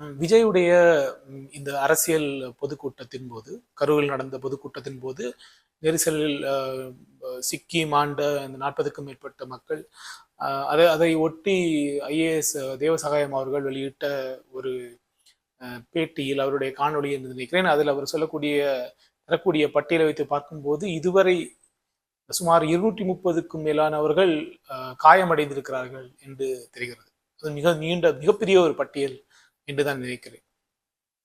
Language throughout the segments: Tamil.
விஜயுடைய இந்த அரசியல் பொதுக்கூட்டத்தின் போது கரூரில் நடந்த பொதுக்கூட்டத்தின் போது நெரிசலில் சிக்கி மாண்ட இந்த நாற்பதுக்கும் மேற்பட்ட மக்கள் அதை அதை ஒட்டி ஐஏஎஸ் தேவசகாயம் அவர்கள் வெளியிட்ட ஒரு பேட்டியில் அவருடைய காணொலி என்று நினைக்கிறேன். அதில் அவர் சொல்லக்கூடிய தரக்கூடிய பட்டியலை வைத்து பார்க்கும்போது இதுவரை சுமார் இருநூற்றி முப்பதுக்கும் மேலானவர்கள் காயமடைந்திருக்கிறார்கள் என்று தெரிகிறது. அது மிக நீண்ட மிகப்பெரிய ஒரு பட்டியல். என்று தான் நினைக்கிறேன்.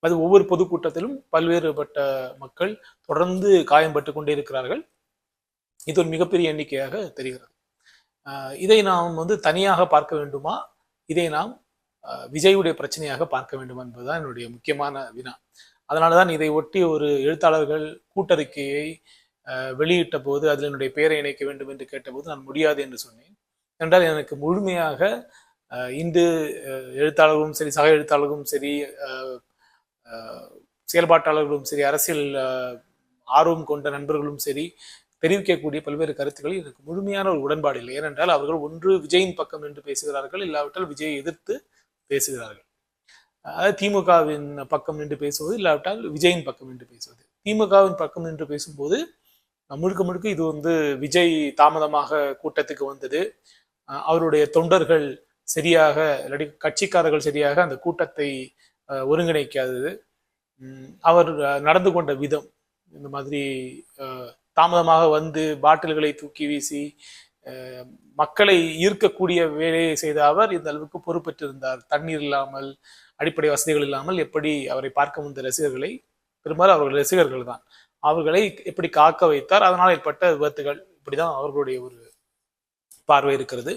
அது ஒவ்வொரு பொதுக்கூட்டத்திலும் பல்வேறுபட்ட மக்கள் தொடர்ந்து காயம்பட்டு கொண்டே இருக்கிறார்கள். இது ஒரு மிகப்பெரிய எண்ணிக்கையாக தெரிகிறது. இதை நாம் வந்து தனியாக பார்க்க வேண்டுமா? இதை நாம் விஜயுடைய பிரச்சனையாக பார்க்க வேண்டும் என்பதுதான் என்னுடைய முக்கியமான வினா. அதனால தான் இதை ஒட்டி ஒரு எழுத்தாளர்கள் கூட்டறிக்கையை வெளியிட்ட போது அதில் என்னுடைய பெயரை இணைக்க வேண்டும் என்று கேட்டபோது நான் முடியாது என்று சொன்னேன். என்றால் எனக்கு முழுமையாக இந்து எழுத்தாளர்களும் சரி சக எழுத்தாளர்களும் சரி செயல்பாட்டாளர்களும் சரி அரசியல் ஆர்வம் கொண்ட நண்பர்களும் சரி தெரிவிக்கக்கூடிய பல்வேறு கருத்துக்களில் எனக்கு முழுமையான ஒரு உடன்பாடு இல்லை. ஏனென்றால் அவர்கள் ஒன்று விஜயின் பக்கம் நின்று பேசுகிறார்கள் இல்லாவிட்டால் விஜயை எதிர்த்து பேசுகிறார்கள். அதாவது திமுகவின் பக்கம் நின்று பேசுவது இல்லாவிட்டால் விஜயின் பக்கம் நின்று பேசுவது. திமுகவின் பக்கம் நின்று பேசும்போது முழுக்க முழுக்க இது வந்து விஜய் தாமதமாக கூட்டத்துக்கு வந்தது. அவருடைய தொண்டர்கள் சரியாக இல்லாட்டி கட்சிக்காரர்கள் சரியாக அந்த கூட்டத்தை ஒருங்கிணைக்காதது. அவர் நடந்து கொண்ட விதம். இந்த மாதிரி தாமதமாக வந்து பாட்டில்களை தூக்கி வீசி மக்களை ஈர்க்கக்கூடிய வேலையை செய்த அவர் இந்த அளவுக்கு பொறுப்பேற்றிருந்தார். தண்ணீர் இல்லாமல் அடிப்படை வசதிகள் இல்லாமல் எப்படி அவரை பார்க்க வந்த ரசிகர்களை பெரும்பாலும் அவர்கள் ரசிகர்கள் தான். அவர்களை எப்படி காக்க வைத்தார் அதனால் ஏற்பட்ட விபத்துகள் இப்படிதான் அவர்களுடைய ஒரு பார்வை இருக்கிறது.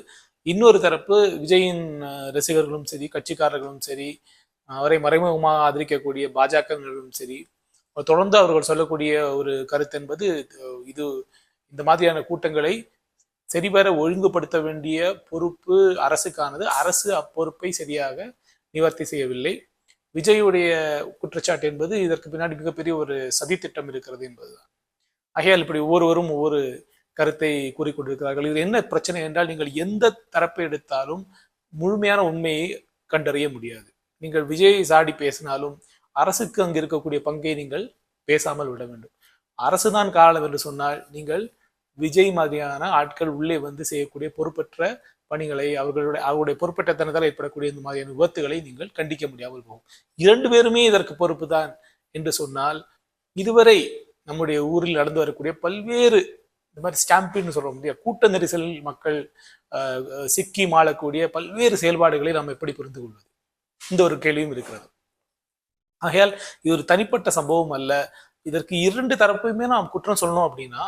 இன்னொரு தரப்பு விஜயின் ரசிகர்களும் சரி கட்சிக்காரர்களும் சரி அவரை மறைமுகமாக ஆதரிக்கக்கூடிய பாஜகங்களும் சரி தொடர்ந்து அவர்கள் சொல்லக்கூடிய ஒரு கருத்து என்பது இது இந்த மாதிரியான கூட்டங்களை சரிவர ஒழுங்குபடுத்த வேண்டிய பொறுப்பு அரசுக்கானது. அரசு அப்பொறுப்பை சரியாக நிவர்த்தி செய்யவில்லை. விஜயுடைய குற்றச்சாட்டு என்பது இதற்கு பின்னாடி மிகப்பெரிய ஒரு சதித்திட்டம் இருக்கிறது என்பதுதான். ஆகையால் இப்படி ஒவ்வொருவரும் ஒவ்வொரு கருத்தை கூறிக்கொண்டிருக்கிறார்கள். இது என்ன பிரச்சனை என்றால் நீங்கள் எந்த தரப்பை எடுத்தாலும் முழுமையான உண்மையை கண்டறிய முடியாது. நீங்கள் விஜய் சாடி பேசினாலும் அரசுக்கு அங்கு இருக்கக்கூடிய பங்கை நீங்கள் பேசாமல் விட வேண்டும். அரசுதான் காரணம் என்று சொன்னால் நீங்கள் விஜய் மாதிரியான ஆட்கள் உள்ளே வந்து செய்யக்கூடிய பொறுப்பற்ற பணிகளை அவர்களுடைய அவருடைய பொறுப்பற்றத்தனத்தால் ஏற்படக்கூடிய இந்த மாதிரியான விபத்துகளை நீங்கள் கண்டிக்க முடியாமல் போகும். இரண்டு பேருமே இதற்கு பொறுப்பு தான் என்று சொன்னால் இதுவரை நம்முடைய ஊரில் நடந்து வரக்கூடிய பல்வேறு இந்த மாதிரி ஸ்டாம்பின்னு சொல்ல முடியாது கூட்ட நெரிசல் மக்கள் சிக்கி மாளக்கூடிய பல்வேறு செயல்பாடுகளை நாம் எப்படி புரிந்து கொள்வது? இந்த ஒரு கேள்வியும் இருக்கிறது. ஆகையால் இது ஒரு தனிப்பட்ட சம்பவம் அல்ல. இதற்கு இரண்டு தரப்புமே நாம் குற்றம் சொல்லணும் அப்படின்னா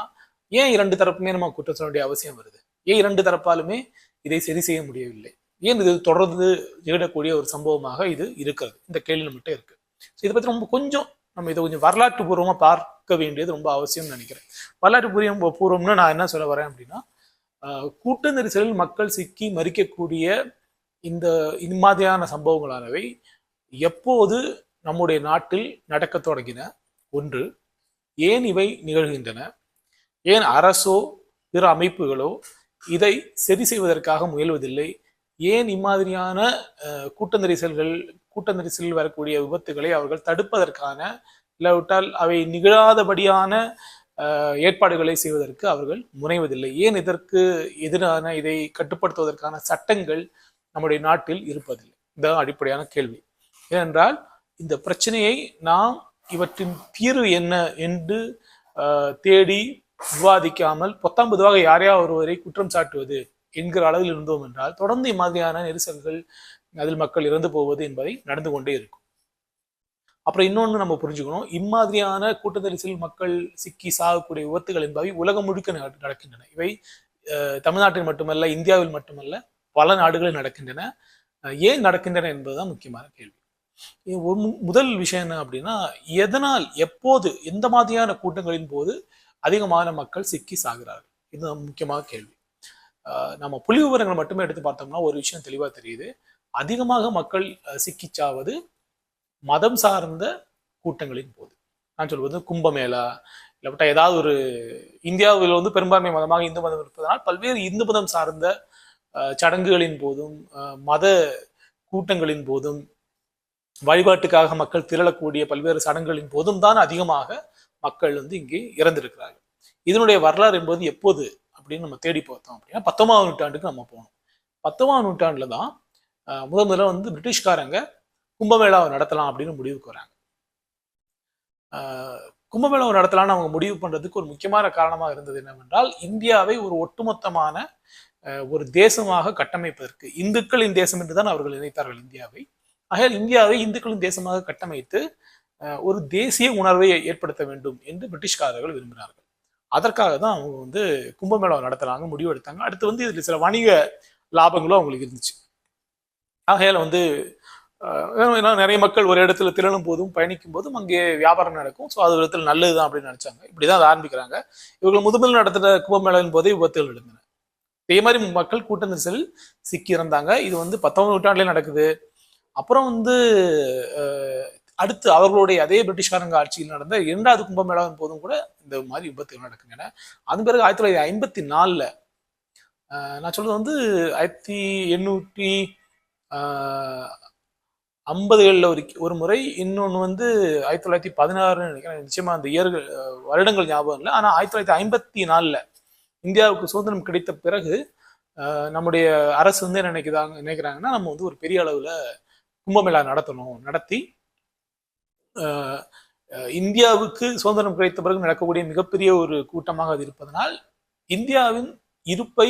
ஏன் இரண்டு தரப்புமே நம்ம குற்றம் சொல்ல வேண்டிய அவசியம் வருது? ஏன் இரண்டு தரப்பாலுமே இதை சரி செய்ய முடியவில்லை? ஏன் இது தொடர்ந்து நிகழக்கூடிய ஒரு சம்பவமாக இது இருக்கிறது? இந்த கேள்வி நம்மகிட்ட இருக்கு. இதை பத்தி ரொம்ப கொஞ்சம் நம்ம இதை கொஞ்சம் வரலாற்று பூர்வமாக பார்க்க வேண்டியது ரொம்ப அவசியம்னு நினைக்கிறேன். வரலாற்று பூர்வம் பூர்வம்னு நான் என்ன சொல்ல வரேன் அப்படின்னா கூட்ட நெரிசலில் மக்கள் சிக்கி மறிக்கக்கூடிய இந்த இது மாதிரியான சம்பவங்களானவை எப்போது நம்முடைய நாட்டில் நடக்கத் தொடங்கின? ஒன்று ஏன் இவை நிகழ்கின்றன? ஏன் அரசோ பிற அமைப்புகளோ இதை சரி செய்வதற்காக முயல்வதில்லை? ஏன் இம்மாதிரியான கூட்ட நெரிசல்கள் கூட்ட நெரிசலில் வரக்கூடிய விபத்துகளை அவர்கள் தடுப்பதற்கான இல்லாவிட்டால் அவை நிகழாதபடியான ஏற்பாடுகளை செய்வதற்கு அவர்கள் முனைவதில்லை. ஏன் இதற்கு எதிரான இதை கட்டுப்படுத்துவதற்கான சட்டங்கள் நம்முடைய நாட்டில் இருப்பதில்லை? இதுதான் அடிப்படையான கேள்வி. ஏனென்றால் இந்த பிரச்சனையை நாம் இவற்றின் தீர்வு என்ன என்று தேடி விவாதிக்காமல் பொத்தாம் பொதுவாக யாரையா ஒருவரை குற்றம் சாட்டுவது என்கிற அளவில் இருந்தோம் என்றால் தொடர்ந்து இம்மாதிரியான நெரிசல்கள் அதில் மக்கள் இறந்து போவது என்பதை நடந்து கொண்டே இருக்கும். அப்புறம் இன்னொன்று நம்ம புரிஞ்சுக்கணும். இம்மாதிரியான கூட்ட நெரிசலில் மக்கள் சிக்கி சாகக்கூடிய விபத்துகள் என்பவை உலகம் முழுக்க நடக்கின்றன. இவை தமிழ்நாட்டில் மட்டுமல்ல இந்தியாவில் மட்டுமல்ல பல நாடுகளில் நடக்கின்றன. ஏன் நடக்கின்றன என்பதுதான் முக்கியமான கேள்வி. இது ஒரு முதல் விஷயம் என்ன அப்படின்னா எதனால் எப்போது எந்த மாதிரியான கூட்டங்களின் போது அதிகமான மக்கள் சிக்கி சாகிறார்கள்? இது முக்கியமான கேள்வி. ஆஹ் நம்ம புள்ளி விவரங்கள் மட்டுமே எடுத்து பார்த்தோம்னா ஒரு விஷயம் தெளிவாக தெரியுது. அதிகமாக மக்கள் சிக்கிச்சாவது மதம் சார்ந்த கூட்டங்களின் போது. நான் சொல்வது கும்பமேளா இல்லாவிட்டா ஏதாவது ஒரு இந்தியாவில் வந்து பெரும்பான்மை மதமாக இந்து மதம் இருப்பதனால் பல்வேறு இந்து மதம் சார்ந்த சடங்குகளின் போதும் மத கூட்டங்களின் போதும் வழிபாட்டுக்காக மக்கள் திரளக்கூடிய பல்வேறு சடங்குகளின் போதும் தான் அதிகமாக மக்கள் வந்து இங்கே இறந்திருக்கிறார்கள். இதனுடைய வரலாறு என்பது எப்போது அப்படின்னு நம்ம தேடி பார்த்தோம் அப்படின்னா பத்தொன்பதாம் நூற்றாண்டுக்கு நம்ம போகணும் பத்தொன்பதாம் நூற்றாண்டுல தான் முதல் முதல்ல வந்து பிரிட்டிஷ்காரங்க கும்பமேளாவை நடத்தலாம் அப்படின்னு முடிவுக்கு வராங்க. கும்பமேளாவை நடத்தலாம்னு அவங்க முடிவு பண்ணுறதுக்கு ஒரு முக்கியமான காரணமாக இருந்தது என்னவென்றால் இந்தியாவை ஒரு ஒட்டுமொத்தமான ஒரு தேசமாக கட்டமைப்பதற்கு இந்துக்களின் தேசம் என்று தான் அவர்கள் நினைத்தார்கள் இந்தியாவை. ஆகையால் இந்தியாவை இந்துக்களின் தேசமாக கட்டமைத்து ஒரு தேசிய உணர்வை ஏற்படுத்த வேண்டும் என்று பிரிட்டிஷ்காரர்கள் விரும்பினார்கள் அதற்காக தான் அவங்க வந்து கும்பமேளாவை நடத்தலாங்க முடிவு எடுத்தாங்க அடுத்து வந்து இதில் சில வணிக லாபங்களும் அவங்களுக்கு இருந்துச்சு. ஆகையால் வந்து ஏன்னா நிறைய மக்கள் ஒரு இடத்துல திரளும் போதும் பயணிக்கும் போதும் அங்கே வியாபாரம் நடக்கும். ஸோ அது ஒரு விதத்தில் நல்லதுதான் அப்படின்னு நினச்சாங்க. இப்படி தான் அதை ஆரம்பிக்கிறாங்க. இவர்கள் முதல் நடத்துகிற கும்பமேளாவின் போதே விபத்துகள் எழுந்தன இதே மாதிரி மக்கள் கூட்ட நெரிசலில் சிக்கி இறந்தாங்க இது வந்து பத்தொன்பது நூற்றாண்டுலேயே நடக்குது. அப்புறம் வந்து அடுத்து அவர்களுடைய அதே பிரிட்டிஷ்காரங்க ஆட்சியில் நடந்த இரண்டாவது கும்பமேளாவின் போதும் கூட இந்த மாதிரி விபத்துகள் நடக்குங்க அதன் பிறகு ஆயிரத்தி தொள்ளாயிரத்தி ஐம்பத்தி நாலில் நான் சொல்றது வந்து ஆயிரத்தி எண்ணூற்றி ஐம்பதுகளில் ஒரு ஒரு முறை இன்னொன்று வந்து ஆயிரத்தி தொள்ளாயிரத்தி பதினாறுன்னு நினைக்கிறேன். நிச்சயமா அந்த இயர்கள் வருடங்கள் ஞாபகம் இல்லை. ஆனால் ஆயிரத்தி தொள்ளாயிரத்தி ஐம்பத்தி நாலில் இந்தியாவுக்கு சுதந்திரம் கிடைத்த பிறகு நம்முடைய அரசு வந்து என்ன நினைக்கிறாங்க நினைக்கிறாங்கன்னா நம்ம வந்து ஒரு பெரிய அளவில் கும்பமேளா நடத்தணும். நடத்தி இந்தியாவுக்கு சுதந்திரம் கிடைத்த பிறகு நடக்கக்கூடிய மிகப்பெரிய ஒரு கூட்டமாக அது இருப்பதனால் இந்தியாவின் இருப்பை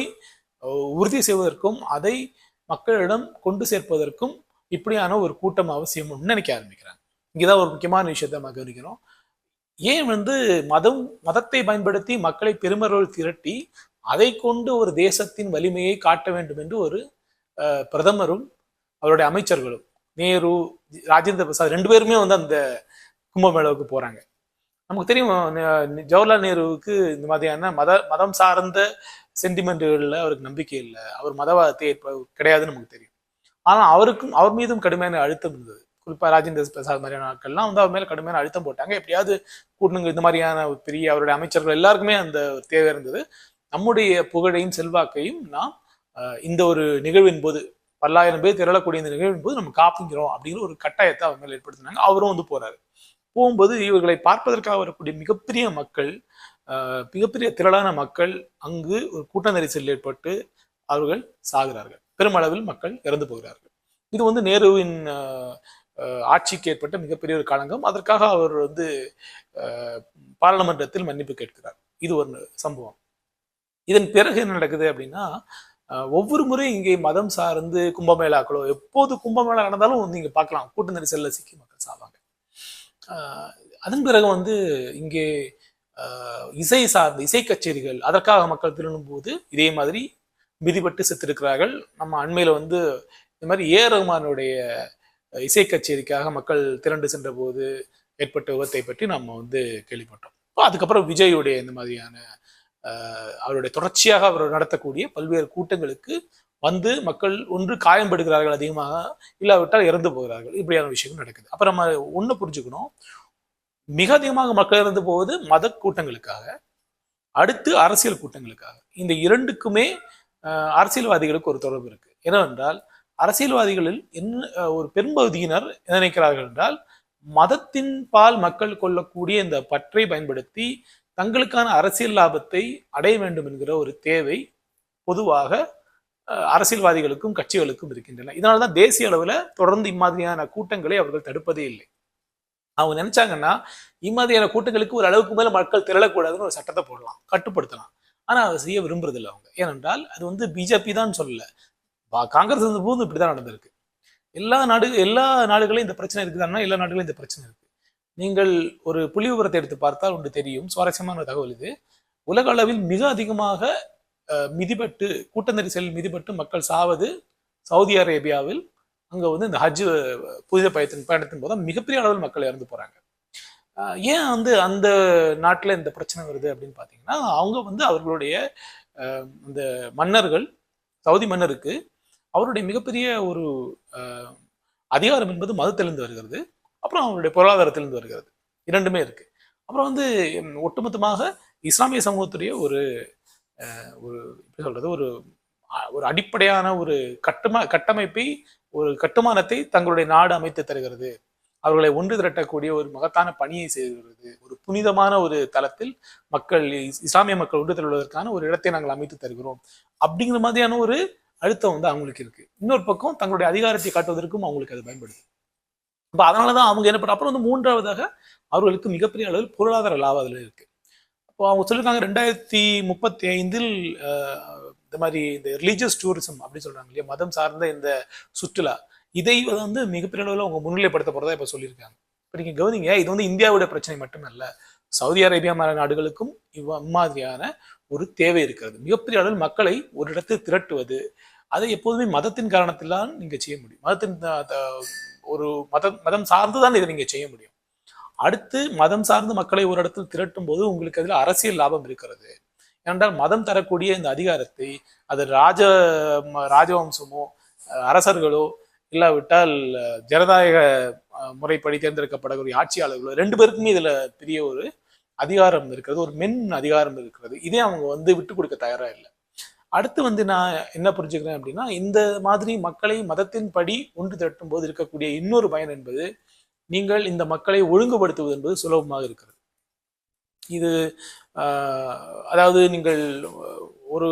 உறுதி செய்வதற்கும் அதை மக்களிடம் கொண்டு சேர்ப்பதற்கும் இப்படியான ஒரு கூட்டம் அவசியம்னு நினைக்க ஆரம்பிக்கிறாங்க. இங்கேதான் ஒரு முக்கியமான விஷயத்தை நம்ம கவனிக்கிறோம் ஏன் வந்து மதம் மதத்தை பயன்படுத்தி மக்களை பெருமளவில் திரட்டி அதை கொண்டு ஒரு தேசத்தின் வலிமையை காட்ட வேண்டும் என்று ஒரு அஹ், பிரதமரும் அவருடைய அமைச்சர்களும் நேரு ராஜேந்திர பிரசாத் ரெண்டு பேருமே வந்து அந்த கும்பமேளாவுக்கு போறாங்க. நமக்கு தெரியும் ஜவஹர்லால் நேருவுக்கு இந்த மாதிரியான மத மதம் சார்ந்த சென்டிமெண்ட்டுகளில் அவருக்கு நம்பிக்கை இல்லை. அவர் மதவாதத்தை ஏற்ப கிடையாதுன்னு நமக்கு தெரியும். ஆனால் அவருக்கும் அவர் மீதும் கடுமையான அழுத்தம் இருந்தது. குறிப்பா ராஜேந்திர பிரசாத் மாதிரியான ஆட்கள்லாம் வந்து அவர் மேலே கடுமையான அழுத்தம் போட்டாங்க. எப்படியாவது கூட்டணுங்க இந்த மாதிரியான ஒரு பெரிய அவருடைய அமைச்சர்கள் எல்லாருக்குமே அந்த தேவை இருந்தது. நம்முடைய புகழையும் செல்வாக்கையும் நாம் இந்த ஒரு நிகழ்வின் போது பல்லாயிரம் பேர் திரளக்கூடிய இந்த நிகழ்வின் போது நம்ம காப்பிக்கிறோம் அப்படிங்கிற ஒரு கட்டாயத்தை அவர் மேல ஏற்படுத்தினாங்க. அவரும் வந்து போறாரு. போகும்போது இவர்களை பார்ப்பதற்காக வரக்கூடிய மிகப்பெரிய மக்கள் மிகப்பெரிய திரளான மக்கள் அங்கு ஒரு கூட்ட நெரிசல் ஏற்பட்டு அவர்கள் சாகிறார்கள். பெருமளவில் மக்கள் இறந்து போகிறார்கள். இது வந்து நேருவின் ஆட்சிக்கு ஏற்பட்ட மிகப்பெரிய ஒரு களங்கம். அதற்காக அவர் வந்து பாராளுமன்றத்தில் மன்னிப்பு கேட்கிறார். இது ஒரு சம்பவம். இதன் பிறகு என்ன நடக்குது அப்படின்னா ஒவ்வொரு முறையும் இங்கே மதம் சார்ந்து கும்பமேளாக்களோ எப்போது கும்பமேளா நடந்தாலும் வந்து இங்கே பார்க்கலாம். கூட்ட நெரிசலில் சிக்கி மக்கள் சாவாங்க. அதன் பிறகு வந்து இங்கே இசை சார்ந்த இசை கச்சேரிகள் அதற்காக மக்கள் திரும்பும் போது இதே மாதிரி மிதிபட்டு செத்திருக்கிறார்கள். நம்ம அண்மையில் வந்து இந்த மாதிரி ஏ ரஹ்மானுடைய இசை கச்சேரிக்காக மக்கள் திரண்டு சென்ற போது ஏற்பட்ட விபத்தை பற்றி நம்ம வந்து கேள்விப்பட்டோம். இப்போ அதுக்கப்புறம் விஜயுடைய இந்த மாதிரியான அவருடைய தொடர்ச்சியாக அவர் நடத்தக்கூடிய பல்வேறு கூட்டங்களுக்கு வந்து மக்கள் ஒன்று காயம்படுகிறார்கள் அதிகமாக இல்லாவிட்டால் இறந்து போகிறார்கள். இப்படியான விஷயங்கள் நடக்குது. அப்புறம் நம்ம ஒன்று புரிஞ்சுக்கணும். மிக அதிகமாக மக்கள் இருந்து போவது மத கூட்டங்களுக்காக அடுத்து அரசியல் கூட்டங்களுக்காக. இந்த இரண்டுக்குமே அரசியல்வாதிகளுக்கு ஒரு தொடர்பு இருக்கு. என்னவென்றால் அரசியல்வாதிகளில் என்ன ஒரு பெரும்பகுதியினர் என்ன நினைக்கிறார்கள் என்றால் மதத்தின் பால் மக்கள் கொள்ளக்கூடிய இந்த பற்றை பயன்படுத்தி தங்களுக்கான அரசியல் லாபத்தை அடைய வேண்டும் என்கிற ஒரு தேவை பொதுவாக அரசியல்வாதிகளுக்கும் கட்சிகளுக்கும் இருக்கின்றன. இதனால்தான் தேசிய அளவில் தொடர்ந்து இம்மாதிரியான கூட்டங்களை அவர்கள் தடுப்பதே இல்லை. அவங்க நினைச்சாங்கன்னா இம்மாதிரியான கூட்டங்களுக்கு ஒரு அளவுக்கு மேல மக்கள் திரளக்கூடாதுன்னு ஒரு சட்டத்தை போடலாம் கட்டுப்படுத்தலாம். ஆனா அதை செய்ய விரும்புறதில்லை அவங்க. ஏனென்றால் அது வந்து பிஜேபி தான் சொல்லல. பா- காங்கிரஸ் இருந்த இப்படி இப்படிதான் நடந்திருக்கு. எல்லா நாடு எல்லா நாடுகளையும் இந்த பிரச்சனை இருக்குதான்னா எல்லா நாடுகளையும் இந்த பிரச்சனை இருக்கு. நீங்கள் ஒரு புள்ளி விவரத்தை எடுத்து பார்த்தால் ஒன்று தெரியும். சுவாரஸ்யமான தகவல் இது. உலக அளவில் மிக அதிகமாக மிதிபட்டு கூட்ட நெரிசலில் மிதிபட்டு மக்கள் சாவது சவுதி அரேபியாவில் அங்க வந்து இந்த ஹஜ் புனித பயத்தின் பயணத்தின் போது மிகப்பெரிய அளவில் மக்கள் இறந்து போறாங்க. ஏன் வந்து அந்த நாட்டில் இந்த பிரச்சனை வருது அப்படின்னு பார்த்தீங்கன்னா அவங்க வந்து அவர்களுடைய இந்த அந்த மன்னர்கள் சவுதி மன்னருக்கு அவருடைய மிகப்பெரிய ஒரு அதிகாரம் என்பது மதத்திலிருந்து வருகிறது. அப்புறம் அவருடைய பொருளாதாரத்திலிருந்து வருகிறது. இரண்டுமே இருக்கு. அப்புறம் வந்து ஒட்டுமொத்தமாக இஸ்லாமிய சமூகத்துடைய ஒரு ஒரு எப்படி சொல்றது ஒரு ஒரு அடிப்படையான ஒரு கட்டுமா கட்டமைப்பை ஒரு கட்டுமானத்தை தங்களுடைய நாடு அமைத்து தருகிறது. அவர்களை ஒன்று திரட்டக்கூடிய ஒரு மகத்தான பணியை செய்கிறது. ஒரு புனிதமான ஒரு தளத்தில் மக்கள் இஸ்- இஸ்லாமிய மக்கள் ஒன்று திரள்வதற்கான ஒரு இடத்தை நாங்கள் அமைத்து தருகிறோம். அப்படிங்கிற மாதிரியான ஒரு அழுத்தம் வந்து அவங்களுக்கு இருக்கு. இன்னொரு பக்கம் தங்களுடைய அதிகாரத்தை காட்டுவதற்கும் அவங்களுக்கு அது பயன்படுது. அப்ப அதனாலதான் அவங்க என்ன பண்ண அப்புறம் வந்து மூன்றாவதாக அவர்களுக்கு மிகப்பெரிய அளவில் பொருளாதார லாபம் அதுல இருக்கு. இப்போ அவங்க சொல்லியிருக்காங்க ரெண்டாயிரத்தி முப்பத்தி ஐந்தில் இந்த மாதிரி இந்த ரிலீஜியஸ் டூரிசம் அப்படி சொல்றாங்க இல்லையா? மதம் சார்ந்த இந்த சுற்றுலா. இதை வந்து மிகப்பெரிய அளவில் அவங்க முன்னிலைப்படுத்த போறதா இப்ப சொல்லியிருக்காங்க. இப்போ நீங்க கவனிங்க இது வந்து இந்தியாவோட பிரச்சனை மட்டுமல்ல. சவுதி அரேபியா மாதிரி நாடுகளுக்கும் இவ் மாதிரியான ஒரு தேவை இருக்கிறது. மிகப்பெரிய அளவில் மக்களை ஒரு இடத்தில் திரட்டுவது அதை எப்போதுமே மதத்தின் காரணத்தில்தான் நீங்க செய்ய முடியும். மதத்தின் த- ஒரு மதம் மதம் சார்ந்து தான் இதை நீங்க செய்ய முடியும். அடுத்து மதம் சார்ந்து மக்களை ஒரு இடத்தில் திரட்டும் போது உங்களுக்கு அதில் அரசியல் லாபம் இருக்கிறது. ஏனென்றால் மதம் தரக்கூடிய இந்த அதிகாரத்தை அது ராஜ ம- ராஜவம்சமோ அரசர்களோ இல்லாவிட்டால் ஜனநாயக முறைப்படி தேர்ந்தெடுக்கப்படக்கூடிய ஆட்சியாளர்களோ ரெண்டு பேருக்குமே இதுல பெரிய ஒரு அதிகாரம் இருக்கிறது ஒரு மென் அதிகாரம் இருக்கிறது. இதே அவங்க வந்து விட்டு கொடுக்க தயாரா இல்லை. அடுத்து வந்து நான் என்ன புரிஞ்சுக்கிறேன் அப்படின்னா இந்த மாதிரி மக்களை மதத்தின் படி ஒன்று திரட்டும் போது இருக்கக்கூடிய இன்னொரு பயன் என்பது நீங்கள் இந்த மக்களை ஒழுங்குபடுத்துவது என்பது சுலபமாக இருக்கிறது. இது அதாவது நீங்கள் ஒரு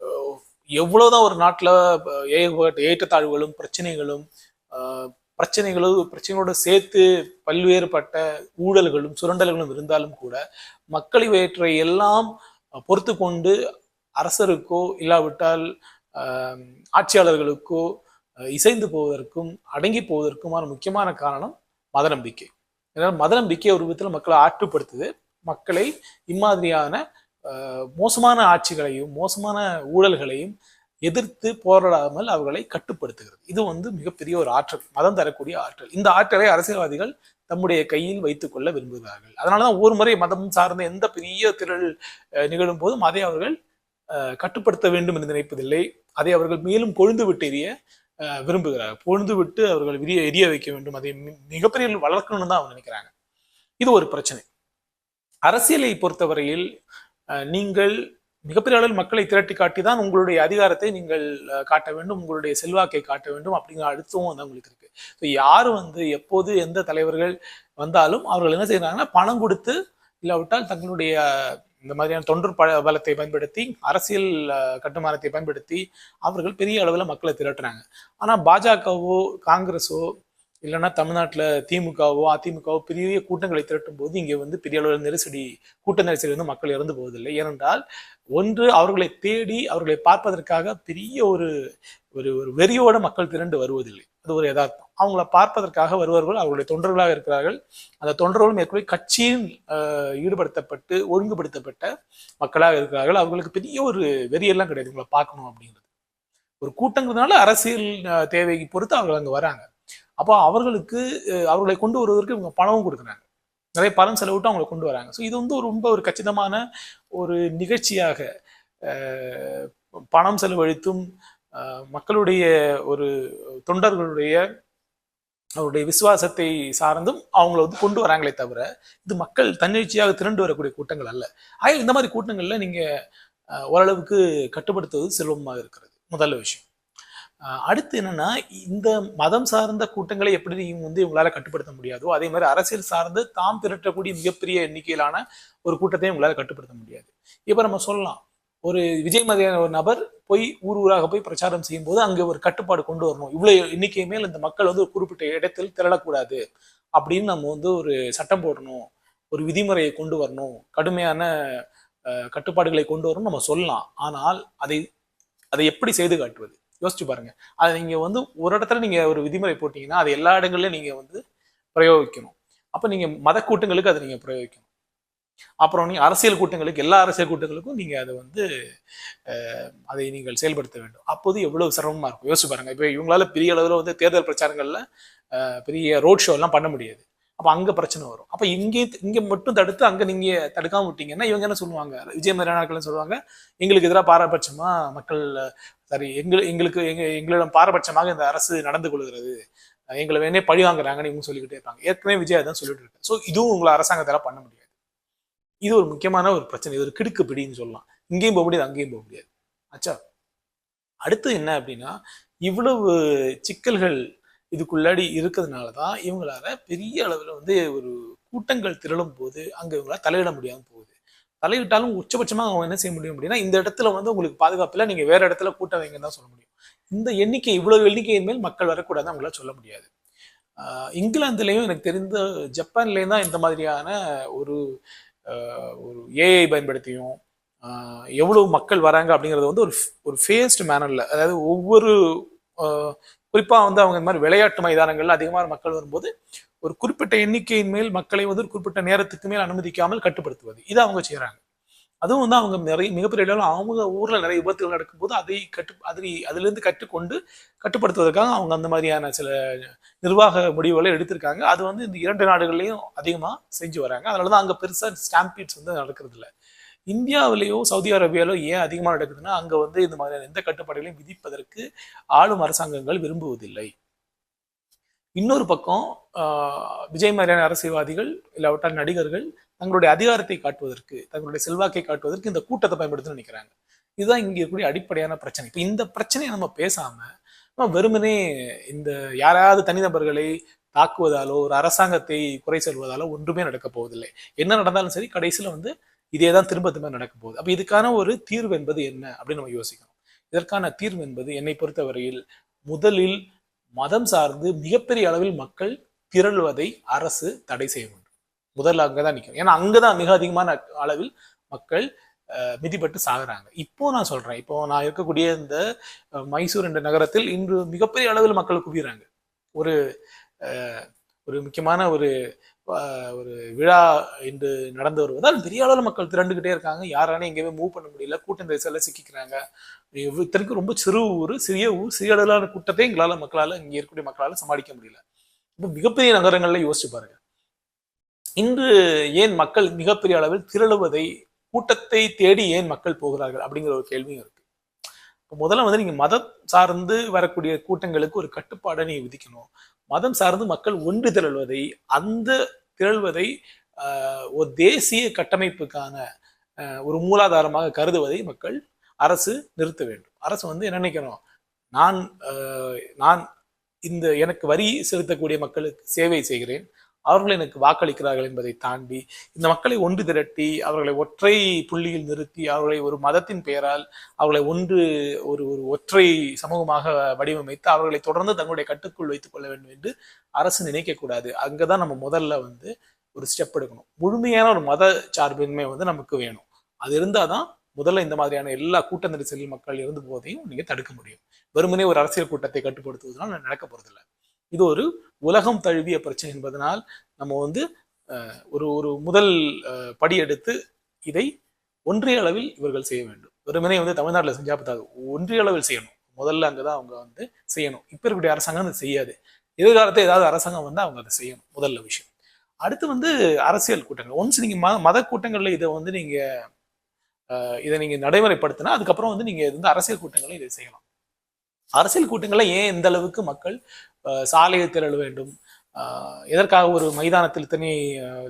அஹ், எவ்வளவுதான் ஒரு நாட்டில் ஏகப்பட்ட ஏற்றத்தாழ்வுகளும் பிரச்சனைகளும் பிரச்சனைகளும் பிரச்சனைகளோடு சேர்த்து பல்வேறுபட்ட ஊழல்களும் சுரண்டல்களும் இருந்தாலும் கூட மக்களை இவற்றை எல்லாம் பொறுத்து கொண்டு அரசருக்கோ இல்லாவிட்டால் ஆட்சியாளர்களுக்கோ இசைந்து போவதற்கும் அடங்கி போவதற்குமான முக்கியமான காரணம் மத நம்பிக்கை. ஏன்னா மத நம்பிக்கை ஒரு விதத்தில் மக்களை ஆற்றுப்படுத்துது. மக்களை இம்மாதிரியான மோசமான ஆட்சிகளையும் மோசமான ஊழல்களையும் எதிர்த்து போராடாமல் அவர்களை கட்டுப்படுத்துகிறது. இது வந்து மிகப்பெரிய ஒரு ஆற்றல் மதம் தரக்கூடிய ஆற்றல். இந்த ஆற்றலை அரசியல்வாதிகள் தம்முடைய கையில் வைத்துக் கொள்ள விரும்புகிறார்கள். அதனாலதான் ஒரு முறை மதம் சார்ந்த எந்த பெரிய திரள் நிகழும் போதும் அதை அவர்கள் கட்டுப்படுத்த வேண்டும் என்று நினைப்பதில்லை. அதை அவர்கள் மேலும் கொழுந்து விட்டு எரிய விரும்புகிறார்கள். பொழுது விட்டு அவர்கள் விரிய எரிய வைக்க வேண்டும். அதை மிகப்பெரிய வளர்க்கணும்னு தான் அவங்க நினைக்கிறாங்க. இது ஒரு பிரச்சனை. அரசியலை பொறுத்தவரையில் நீங்கள் மிகப்பெரிய அளவில் மக்களை திரட்டி காட்டி தான் உங்களுடைய அதிகாரத்தை நீங்கள் காட்ட வேண்டும் உங்களுடைய செல்வாக்கை காட்ட வேண்டும் அப்படிங்கிற அழுத்தமும் வந்து அவங்களுக்கு இருக்கு. ஸோ யார் வந்து எப்போது எந்த தலைவர்கள் வந்தாலும் அவர்கள் என்ன செய்யறாங்கன்னா பணம் கொடுத்து இல்லாவிட்டால் தங்களுடைய இந்த மாதிரியான தொன்று ப பலத்தை பயன்படுத்தி அரசியல் கட்டுமானத்தை பயன்படுத்தி அவர்கள் பெரிய அளவில் மக்களை திரட்டுறாங்க. ஆனால் பாஜகவோ காங்கிரஸோ இல்லைன்னா தமிழ்நாட்டில் திமுகவோ அதிமுகவோ பெரிய கூட்டங்களை திரட்டும் போது இங்கே வந்து பெரிய அளவில் நெரிசடி கூட்ட நெரிசடி வந்து மக்கள் இறந்து போவதில்லை. ஏனென்றால் ஒன்று அவர்களை தேடி அவர்களை பார்ப்பதற்காக பெரிய ஒரு ஒரு ஒரு வெறியோட மக்கள் திரண்டு வருவதில்லை. அது ஒரு யதார்த்தம். அவங்கள பார்ப்பதற்காக வருவார்கள் அவர்களுடைய தொண்டர்களாக இருக்கிறார்கள். அந்த தொண்டர்களும் மேற்கொள்ள கட்சியின் ஈடுபடுத்தப்பட்டு ஒழுங்குபடுத்தப்பட்ட மக்களாக இருக்கிறார்கள். அவர்களுக்கு பெரிய ஒரு வெறியெல்லாம் கிடையாது. உங்களை பார்க்கணும் அப்படிங்கிறது ஒரு கூட்டங்கிறதுனால அரசியல் தேவையை பொறுத்து அவர்கள் அங்கே வராங்க. அப்போ அவர்களுக்கு அவர்களை கொண்டு வருவதற்கு இவங்க பணமும் கொடுக்குறாங்க. நிறைய பணம் செலவிட்டு அவங்களை கொண்டு வராங்க. ஸோ இது வந்து ஒரு ரொம்ப ஒரு கச்சிதமான ஒரு நிகழ்ச்சியாக பணம் செலவழித்தும் மக்களுடைய ஒரு தொண்டர்களுடைய அவருடைய விசுவாசத்தை சார்ந்தும் அவங்கள வந்து கொண்டு வராங்களே தவிர இது மக்கள் தன்னிச்சையாக திரண்டு வரக்கூடிய கூட்டங்கள் அல்ல. ஆக இந்த மாதிரி கூட்டங்களில் நீங்கள் ஓரளவுக்கு கட்டுப்படுத்துவது சுலபமாக இருக்கிறது. முதல்ல விஷயம். அடுத்து என்னன்னா இந்த மதம் சார்ந்த கூட்டங்களை எப்படி வந்து இவங்களால கட்டுப்படுத்த முடியாதோ அதே மாதிரி அரசியல் சார்ந்து தாம் திரட்டக்கூடிய மிகப்பெரிய எண்ணிக்கையிலான ஒரு கூட்டத்தையும் உங்களால் கட்டுப்படுத்த முடியாது. இப்போ நம்ம சொல்லலாம் ஒரு விஜய் மாதிரியான ஒரு நபர் போய் ஊர் ஊராக போய் பிரச்சாரம் செய்யும் போது அங்கே ஒரு கட்டுப்பாடு கொண்டு வரணும். இவ்வளோ எண்ணிக்கை மேல் இந்த மக்கள் வந்து ஒரு குறிப்பிட்ட இடத்தில் திரளக்கூடாது அப்படின்னு நம்ம வந்து ஒரு சட்டம் போடணும் ஒரு விதிமுறையை கொண்டு வரணும் கடுமையான கட்டுப்பாடுகளை கொண்டு வரணும் நம்ம சொல்லலாம். ஆனால் அதை அதை எப்படி செய்து காட்டுவது? யோசிச்சு பாருங்க. அதை நீங்க வந்து ஒரு இடத்துல நீங்க ஒரு விதிமுறை போட்டீங்கன்னா அது எல்லா இடங்கள்லயும் நீங்க வந்து பிரயோகிக்கணும். அப்ப நீங்க மத கூட்டங்களுக்கு அதை நீங்க பிரயோகிக்கணும். அப்புறம் நீங்க அரசியல் கூட்டங்களுக்கு எல்லா அரசியல் கூட்டங்களுக்கும் நீங்க அதை வந்து அதை நீங்கள் செயல்படுத்த வேண்டும். அப்போது எவ்வளவு சிரமமா இருக்கும். யோசிச்சு பாருங்க. இப்போ இவங்களால பெரிய அளவில் வந்து தேர்தல் பிரச்சாரங்கள்ல பெரிய ரோட் ஷோ எல்லாம் பண்ண முடியாது. அப்போ அங்கே பிரச்சனை வரும். அப்போ இங்கே இங்கே மட்டும் தடுத்து அங்கே நீங்கள் தடுக்காம விட்டீங்கன்னா இவங்க என்ன சொல்லுவாங்க? விஜய் மாதிரியான சொல்லுவாங்க. எங்களுக்கு எதிராக பாரபட்சமாக மக்கள் சாரி எங்கள் எங்களுக்கு எங்க எங்களிடம் பாரபட்சமாக இந்த அரசு நடந்து கொள்கிறது. எங்களை வேணே பழி வாங்குறாங்கன்னு இவங்க சொல்லிக்கிட்டே இருப்பாங்க. ஏற்கனவே விஜய் அதான் சொல்லிட்டு இருக்கு ஸோ இதுவும் உங்களை அரசாங்கத்தால் பண்ண முடியாது. இது ஒரு முக்கியமான ஒரு பிரச்சனை. இது ஒரு கிடுக்கு பிடின்னு சொல்லலாம். இங்கேயும் போக முடியாது அங்கேயும் போக முடியாது. ஆச்சா அடுத்து என்ன அப்படின்னா இவ்வளவு சிக்கல்கள் இதுக்குள்ளாடி இருக்கிறதுனால தான் இவங்களால பெரிய அளவில் வந்து ஒரு கூட்டங்கள் திரளும் போது அங்கே இவங்களால் தலையிட முடியாமல் போகுது. தலையிட்டாலும் உச்சபட்சமாக அவங்க என்ன செய்ய முடியும் அப்படின்னா இந்த இடத்துல வந்து உங்களுக்கு பாதுகாப்பில் நீங்கள் வேற இடத்துல கூட்டம் வைங்கன்னு தான் சொல்ல முடியும். இந்த எண்ணிக்கை இவ்வளவு எண்ணிக்கையின் மேல் மக்கள் வரக்கூடாது அவங்களால சொல்ல முடியாது. இங்கிலாந்துலேயும் எனக்கு தெரிந்த ஜப்பான்லேயும் தான் இந்த மாதிரியான ஒரு ஒரு ஏஐ பயன்படுத்தியும் எவ்வளவு மக்கள் வராங்க அப்படிங்கிறது வந்து ஒரு ஒரு ஃபேஸ்டு மேனரில் அதாவது ஒவ்வொரு குறிப்பாக வந்து அவங்க இந்த மாதிரி விளையாட்டு மைதானங்கள்ல அதிகமான மக்கள் வரும்போது ஒரு குறிப்பிட்ட எண்ணிக்கையின் மேல் மக்களை வந்து ஒரு குறிப்பிட்ட நேரத்துக்கு மேல் அனுமதிக்காமல் கட்டுப்படுத்துவது. இதை அவங்க செய்கிறாங்க அதுவும் வந்து அவங்க நிறைய மிகப்பெரிய அளவில் அவங்க ஊரில் நிறைய விபத்துகள் நடக்கும்போது அதை கட்டு அதை அதிலிருந்து கற்றுக்கொண்டு கட்டுப்படுத்துவதற்காக அவங்க அந்த மாதிரியான சில நிர்வாக முடிவுகளை எடுத்திருக்காங்க. அது வந்து இந்த இரண்டு நாடுகள்லையும் அதிகமாக செஞ்சு வராங்க. அதனால தான் அங்கே பெருசாக ஸ்டாம்பீட்ஸ் வந்து நடக்கிறது இல்லை இந்தியாவிலேயோ சவுதி அரேபியாவிலோ ஏன் அதிகமாக நடக்குதுன்னா அங்கே வந்து இந்த மாதிரியான எந்த கட்டுப்பாடுகளையும் விதிப்பதற்கு ஆளும் அரசாங்கங்கள் விரும்புவதில்லை. இன்னொரு பக்கம் ஆஹ், விஜய் மாதிரியான அரசியல்வாதிகள் இல்லாவிட்டால் நடிகர்கள் தங்களுடைய அதிகாரத்தை காட்டுவதற்கு தங்களுடைய செல்வாக்கை காட்டுவதற்கு இந்த கூட்டத்தை பயன்படுத்துன்னு நினைக்கிறாங்க. இதுதான் இங்கே இருக்கக்கூடிய அடிப்படையான பிரச்சனை. இப்போ இந்த பிரச்சனையை நம்ம பேசாம நம்ம வெறுமனே இந்த யாராவது தனிநபர்களை தாக்குவதாலோ ஒரு அரசாங்கத்தை குறை சொல்வதாலோ ஒன்றுமே நடக்க போவதில்லை என்ன நடந்தாலும் சரி கடைசியில வந்து இதே தான் திரும்ப திரும்ப நடக்க போகுது அப்போ இதுக்கான ஒரு தீர்வு என்பது என்ன அப்படின்னு நம்ம யோசிக்கணும். இதற்கான தீர்வு என்பது என்னை பொறுத்தவரையில் முதலில் மதம் சார்ந்து மிகப்பெரிய அளவில் மக்கள் திரளுவதை அரசு தடை செய்ய வேண்டும். முதல்ல அங்கதான் நிற்கும் ஏன்னா அங்கே தான் மிக அதிகமான அளவில் மக்கள் மிதிப்பட்டு சாகுறாங்க. இப்போ நான் சொல்றேன். இப்போ நான் இருக்கக்கூடிய இந்த மைசூர் என்ற நகரத்தில் இன்று மிகப்பெரிய அளவில் மக்கள் குவிகிறாங்க ஒரு ஒரு முக்கியமான ஒரு ஒரு விழா இன்று நடந்து வருவதால் பெரிய அளவில் மக்கள் திரண்டுகிட்டே இருக்காங்க. யாராலையும் எங்கேயுமே மூவ் பண்ண முடியல. கூட்ட நெரிசலில் சிக்கிக்கிறாங்க. இத்தனைக்கும் ரொம்ப சிறு ஊர் சிறிய ஊர் சிறிய அளவிலான கூட்டத்தை எங்களால் மக்களால் இங்கே இருக்கக்கூடிய மக்களால் சமாளிக்க முடியல. இப்போ மிகப்பெரிய நகரங்களில் யோசிச்சு பாருங்க. இன்று ஏன் மக்கள் மிகப்பெரிய அளவில் திரளுவதை கூட்டத்தை தேடி ஏன் மக்கள் போகிறார்கள் அப்படிங்கிற ஒரு கேள்வியும் இருக்கு. இப்போ முதல்ல வந்து நீங்கள் மதம் சார்ந்து வரக்கூடிய கூட்டங்களுக்கு ஒரு கட்டுப்பாடை நீங்கள் விதிக்கணும். மதம் சார்ந்து மக்கள் ஒன்று திரள்வதை அந்த திரள்வதை ஒரு தேசிய கட்டமைப்புக்கான ஒரு மூலாதாரமாக கருதுவதை மக்கள் அரசு நிறுத்த வேண்டும். அரசு வந்து என்ன நினைக்கணும்? நான் நான் இந்த எனக்கு வரி செலுத்தக்கூடிய மக்களுக்கு சேவை செய்கிறேன். அவர்கள் எனக்கு வாக்களிக்கிறார்கள் என்பதை தாண்டி இந்த மக்களை ஒன்று திரட்டி அவர்களை ஒற்றை புள்ளியில் நிறுத்தி அவர்களை ஒரு மதத்தின் பெயரால் அவர்களை ஒன்று ஒரு ஒரு ஒற்றை சமூகமாக வடிவமைத்து அவர்களை தொடர்ந்து தங்களுடைய கட்டுக்குள் வைத்துக் கொள்ள வேண்டும் என்று அரசு நினைக்கக்கூடாது அங்கதான் நம்ம முதல்ல வந்து ஒரு ஸ்டெப் எடுக்கணும். முழுமையான ஒரு மத சார்பின்மை வந்து நமக்கு வேணும். அது இருந்தாதான் முதல்ல இந்த மாதிரியான எல்லா கூட்ட நெரிசலில் மக்கள் இருந்து போதையும் நீங்க தடுக்க முடியும். வெறுமனே ஒரு அரசியல் கூட்டத்தை கட்டுப்படுத்துவதனால் நடக்க போறதில்லை. இது ஒரு உலகம் தழுவிய பிரச்சனை என்பதனால் நம்ம வந்து அஹ், ஒரு ஒரு முதல் அஹ், படி எடுத்து இதை ஒன்றிய அளவில் இவர்கள் செய்ய வேண்டும். வெறுமனே வந்து தமிழ்நாட்டில் செஞ்சா பத்தாது. ஒன்றிய அளவில் செய்யணும். முதல்ல அங்கதான் அவங்க வந்து செய்யணும். இப்ப இருக்கக்கூடிய அரசாங்கம் அதை செய்யாது. எதிர்காலத்தில் ஏதாவது அரசாங்கம் வந்து அவங்க அதை செய்யணும். முதல்ல விஷயம். அடுத்து வந்து அரசியல் கூட்டங்கள். ஒன்ஸ் நீங்க மத மத கூட்டங்கள்ல இதை வந்து நீங்க இதை நீங்க நடைமுறைப்படுத்தினா அதுக்கப்புறம் வந்து நீங்க இது வந்து அரசியல் கூட்டங்களை இதை செய்யலாம். அரசியல் கூட்டங்களை ஏன் எந்த அளவுக்கு மக்கள் சாலையை சாலையில் திரள வேண்டும். எதற்காக ஒரு மைதானத்தில் இத்தனை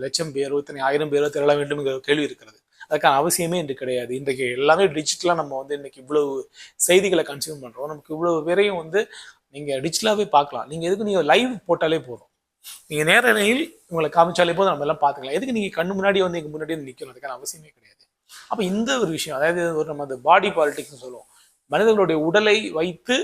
லட்சம் பேரோ இத்தனை ஆயிரம் பேரோ திரள வேண்டும்ங்கிற கேள்வி இருக்கிறது. அதுக்கான அவசியமே இன்று கிடையாது. இன்றைக்கு எல்லாமே டிஜிட்டலாக நம்ம வந்து இன்னைக்கு இவ்வளவு செய்திகளை கன்சியூம் பண்ணுறோம் நமக்கு இவ்வளவு பேரையும் வந்து நீங்கள் டிஜிட்டலாகவே பார்க்கலாம். நீங்கள் எதுக்கு நீங்கள் லைவ் போட்டாலே போதும். நீங்க நேரலையில் உங்களை காமிச்சாலே போதும். நம்ம எல்லாம் பார்த்துக்கலாம். எதுக்கு நீங்க கண்ணு முன்னாடி வந்து எங்கள் முன்னாடி நிற்கணும் நிக்கணும்? அதுக்கான அவசியமே கிடையாது. அப்ப இந்த ஒரு விஷயம் அதாவது ஒரு நம்ம அந்த பாடி பாலிடிக்ஸ் சொல்லுவோம். மனிதர்களுடைய உடலை வைத்து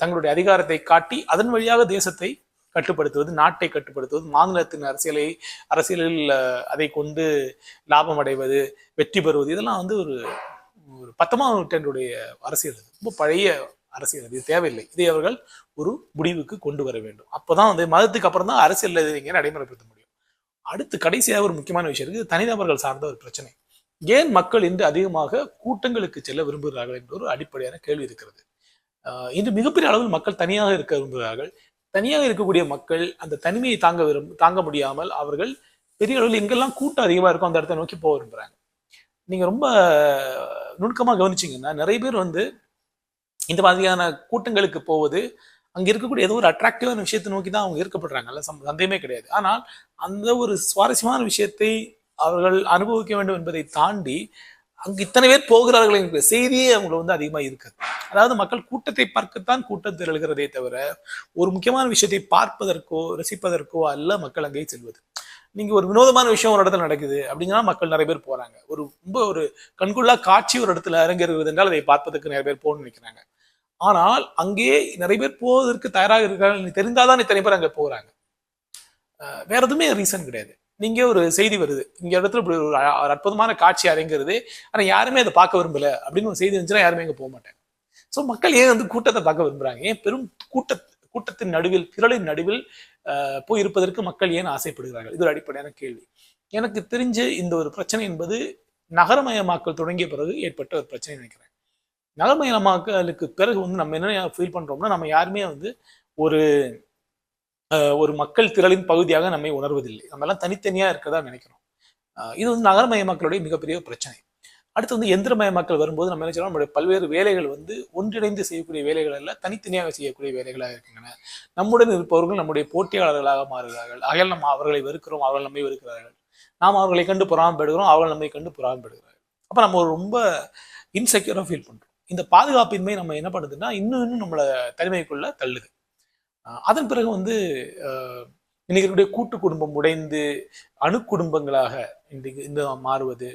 தங்களுடைய அதிகாரத்தை காட்டி அதன் வழியாக தேசத்தை கட்டுப்படுத்துவது நாட்டை கட்டுப்படுத்துவது மாநிலத்தின் அரசியலை அரசியலில் அதை கொண்டு லாபம் அடைவது வெற்றி பெறுவது இதெல்லாம் வந்து ஒரு ஒரு பத்தொன்பதாம் நூற்றாண்டுடைய அரசியல் இது. ரொம்ப பழைய அரசியல் இது தேவையில்லை. இதை அவர்கள் ஒரு முடிவுக்கு கொண்டு வர வேண்டும். அப்போதான் வந்து மதத்துக்கு அப்புறம் தான் அரசியல் நீங்க நடைமுறைப்படுத்த முடியும். அடுத்து கடைசியாக ஒரு முக்கியமான விஷயம் இருக்குது. தனிநபர்கள் சார்ந்த ஒரு பிரச்சனை. ஏன் மக்கள் இன்று அதிகமாக கூட்டங்களுக்கு செல்ல விரும்புகிறார்கள் என்ற ஒரு அடிப்படையான கேள்வி இருக்கிறது. இன்று மிகப்பெரிய அளவில் மக்கள் தனியாக இருக்க விரும்புகிறார்கள். தனியாக இருக்கக்கூடிய மக்கள் அந்த தனிமையை தாங்க விரும்ப தாங்க முடியாமல் அவர்கள் பெரிய அளவில் எங்கெல்லாம் கூட்டம் அதிகமா இருக்கோ அந்த இடத்த நோக்கி போக விரும்புகிறாங்க நீங்க ரொம்ப நுணுக்கமா கவனிச்சீங்கன்னா நிறைய பேர் வந்து இந்த மாதிரியான கூட்டங்களுக்கு போவது அங்க இருக்கக்கூடிய ஏதோ ஒரு அட்ராக்டிவான விஷயத்தை நோக்கி தான் அவங்க ஈர்க்கப்படுறாங்கல்ல சம் சந்தேகமே கிடையாது. ஆனால் அந்த ஒரு சுவாரஸ்யமான விஷயத்தை அவர்கள் அனுபவிக்க வேண்டும் என்பதை தாண்டி அங்கு இத்தனை பேர் போகிறார்கள் என்கிற செய்தியே அவங்களுக்கு வந்து அதிகமாக இருக்காது. அதாவது மக்கள் கூட்டத்தை பார்க்கத்தான் கூட்டம் திரள்கிறதே தவிர ஒரு முக்கியமான விஷயத்தை பார்ப்பதற்கோ ரசிப்பதற்கோ அல்ல மக்கள் அங்கே செல்வது. நீங்க ஒரு வினோதமான விஷயம் ஒரு இடத்துல நடக்குது அப்படின்னா மக்கள் நிறைய பேர் போறாங்க. ஒரு ரொம்ப ஒரு கண்குள்ளா காட்சி ஒரு இடத்துல அரங்கேறுகிறது என்றால் அதை பார்ப்பதற்கு நிறைய பேர் போகணும்னு நினைக்கிறாங்க. ஆனால் அங்கே நிறைய பேர் போவதற்கு தயாராக இருக்கிறார்கள் தெரிந்தாதான் இத்தனை பேர் அங்கே போகிறாங்க அஹ் வேற எதுவுமே ரீசன் கிடையாது. நீங்க ஒரு செய்தி வருது. இங்க இடத்துல இப்படி ஒரு அற்புதமான காட்சி அரங்கிறது ஆனா யாருமே அதை பார்க்க விரும்பல. அப்படின்னு ஒரு செய்தி இருந்துச்சுன்னா யாருமே அங்க போக மாட்டாங்க. சோ மக்கள் ஏன் வந்து கூட்டத்தை பார்க்க விரும்புறாங்க? ஏன் பெரும் கூட்ட கூட்டத்தின் நடுவில் திரளின் நடுவில் போய் இருப்பதற்கு மக்கள் ஏன் ஆசைப்படுகிறார்கள்? இது ஒரு அடிப்படையான கேள்வி. எனக்கு தெரிஞ்சு இந்த ஒரு பிரச்சனை என்பது நகரமயமாக்கல் தொடங்கிய பிறகு ஏற்பட்ட ஒரு பிரச்சனை நினைக்கிறேன். நகரமயமாக்கலுக்கு பிறகு வந்து நம்ம என்ன ஃபீல் பண்றோம்னா நம்ம யாருமே வந்து ஒரு ஒரு மக்கள் திரளின் பகுதியாக நம்மை உணர்வதில்லை. நம்ம எல்லாம் தனித்தனியா இருக்கதா நினைக்கிறோம். இது வந்து நகரமயமாக்கலுடைய மிகப்பெரிய பிரச்சனை. அடுத்து வந்து எந்திரமயமாக்கல் வரும்போது நம்ம என்ன செய்யறோம்? நம்மளுடைய பல்வேறு வேலைகள் வந்து ஒன்றிணைந்து செய்யக்கூடிய வேலைகள் அல்ல தனித்தனியாக செய்யக்கூடிய வேலைகளாக இருக்கின்றன. நம்முடன் இருப்பவர்கள் நம்முடைய போட்டியாளர்களாக மாறுகிறார்கள். ஆகையால் நம்ம அவர்களை வெறுக்கிறோம் அவர்கள் நம்மை வெறுக்கிறார்கள். நாம் அவர்களை கண்டு பொறாமப்படுகிறோம் அவர்கள் நம்மை கண்டு பொறாமப்படுகிறார்கள். அப்போ நம்ம ரொம்ப இன்செக்யூராக ஃபீல் பண்ணுறோம் இந்த பாதுகாப்பின்மை நம்ம என்ன பண்ணுதுன்னா இன்னும் இன்னும் நம்மளை தனிமைக்குள்ள தள்ளுது. அதன் பிறகு வந்து இன்னைக்கு இருக்கக்கூடிய கூட்டு குடும்பம் உடைந்து அணு குடும்பங்களாக இன்றைக்கு இந்த மாறுவது